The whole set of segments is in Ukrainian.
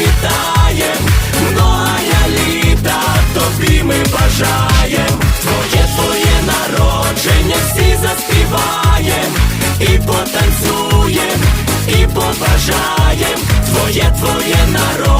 Вітаєм. Многая літа тобі ми бажаєм. Твоє твоє народження всі заспіваєм і потанцюєм, і побажаєм. Твоє твоє народження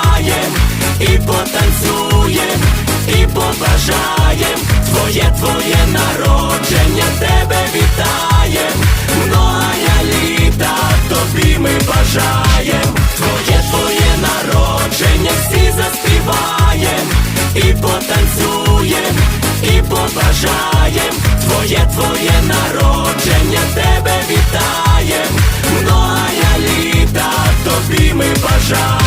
Твоє народження тебе вітає, многая ну, літа тобі ми бажаєм, твоє твоє народження всі заспіваєм, і потанцюєм, і побажаєм, твоє твоє народження тебе вітає, многая ну, літа тобі ми бажаємо.